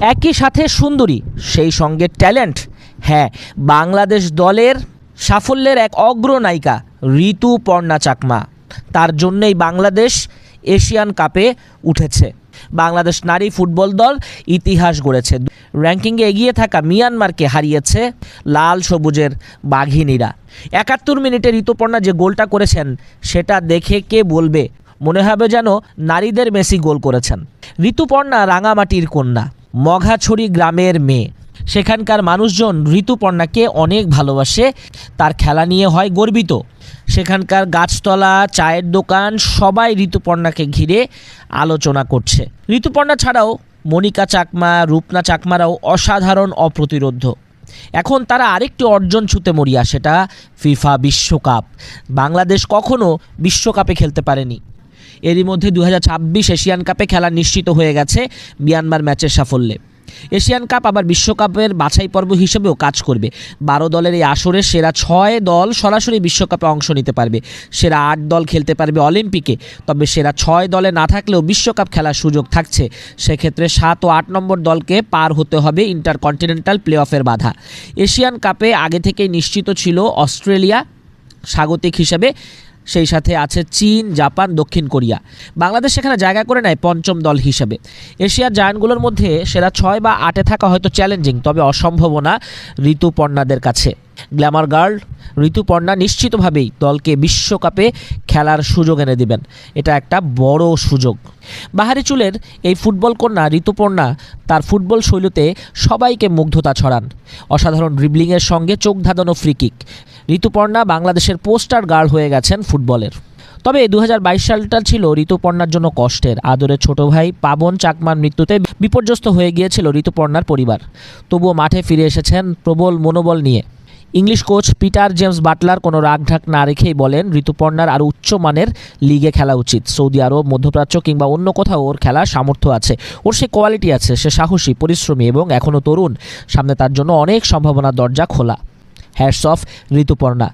একই সাথে সুন্দরী, সেই সঙ্গে ট্যালেন্ট। হ্যাঁ বাংলাদেশ দলের সাফল্যের এক অগ্রনায়িকা ঋতু পর্ণা চাকমা। তার জন্যই বাংলাদেশ এশিয়ান কাপে উঠেছে। বাংলাদেশ নারী ফুটবল দল ইতিহাস গড়েছে। র্যাঙ্কিংয়ে এগিয়ে থাকা মিয়ানমারকে হারিয়েছে লাল সবুজের বাঘিনীরা। একাত্তর মিনিটে ঋতুপর্ণা যে গোলটা করেছেন, সেটা দেখে কে বলবে? মনে হবে যেন নারীদের মেসি গোল করেছেন। ঋতুপর্ণা রাঙামাটির কন্যা। মঘাছড়ি গ্রামের মেয়ে। সেখানকার মানুষজন ঋতুপর্ণাকে অনেক ভালোবাসে, তার খেলা নিয়ে হয় গর্বিত। সেখানকার গাছতলা, চায়ের দোকান, সবাই ঋতুপর্ণাকে ঘিরে আলোচনা করছে। ঋতুপর্ণা ছাড়াও মনিকা চাকমা, রূপনা চাকমারাও অসাধারণ অপ্রতিরোধ্য। এখন তারা আরেকটি অর্জন ছুতে মরিয়া, সেটা ফিফা বিশ্বকাপ। বাংলাদেশ কখনো বিশ্বকাপে খেলতে পারেনি। এরই মধ্যে দু হাজার ছাব্বিশ এশিয়ান কাপে খেলা নিশ্চিত হয়ে গেছে মিয়ানমার ম্যাচের সাফল্যে। এশিয়ান কাপ আবার বিশ্বকাপের বাছাই পর্ব হিসেবেও কাজ করবে। বারো দলের এই আসরে সেরা ছয় দল সরাসরি বিশ্বকাপে অংশ নিতে পারবে। সেরা আট দল খেলতে পারবে অলিম্পিকে। তবে সেরা ছয় দলে না থাকলেও বিশ্বকাপ খেলার সুযোগ থাকছে। সেক্ষেত্রে সাত ও আট নম্বর দলকে পার হতে হবে ইন্টারকন্টিনেন্টাল প্লে অফের বাধা। এশিয়ান কাপে আগে থেকেই নিশ্চিত ছিল অস্ট্রেলিয়া স্বাগতিক হিসেবে। সেই সাথে আছে চীন, জাপান, দক্ষিণ কোরিয়া। বাংলাদেশ সেখানে জায়গা করে নেয় পঞ্চম দল হিসেবে। এশিয়ার জায়ান্টগুলোর মধ্যে সেরা ছয় বা আটে থাকা হয়তো চ্যালেঞ্জিং তবে অসম্ভাবনা ঋতুপর্ণাদের কাছে। গ্ল্যামার গার্ল ঋতুপর্ণা নিশ্চিতভাবেই দলকে বিশ্বকাপে খেলার সুযোগ এনে দিবেন। এটা একটা বড় সুযোগ। বাহারি চুলের এই ফুটবল কন্যা ঋতুপর্ণা তার ফুটবল শৈলীতে সবাইকে মুগ্ধতা ছড়ান। অসাধারণ ড্রিবলিংয়ের সঙ্গে চোখ ধাঁধানো ফ্রিকিক ঋতুপর্ণা বাংলাদেশের পোস্টার গার্ল হয়ে গেছেন ফুটবলের। তবে দু হাজার বাইশ সালটা ছিল ঋতুপর্ণার জন্য কষ্টের। আদরের ছোট ভাই পাবন চাকমার মৃত্যুতে বিপর্যস্ত হয়ে গিয়েছিল ঋতুপর্ণার পরিবার। তবুও মাঠে ফিরে এসেছেন প্রবল মনোবল নিয়ে। English coach Peter James Butler কোনো রাগঢাক না রেখেই বলেন, ঋতুপর্ণার আরও উচ্চমানের লিগে খেলা উচিত। সৌদি আরব, মধ্যপ্রাচ্য কিংবা অন্য কোথাও ওর খেলার সামর্থ্য আছে। ওর সে কোয়ালিটি আছে, সে সাহসী, পরিশ্রমী এবং এখনও তরুণ। সামনে তার জন্য অনেক সম্ভাবনার দরজা খোলা। Hats off Rituparna.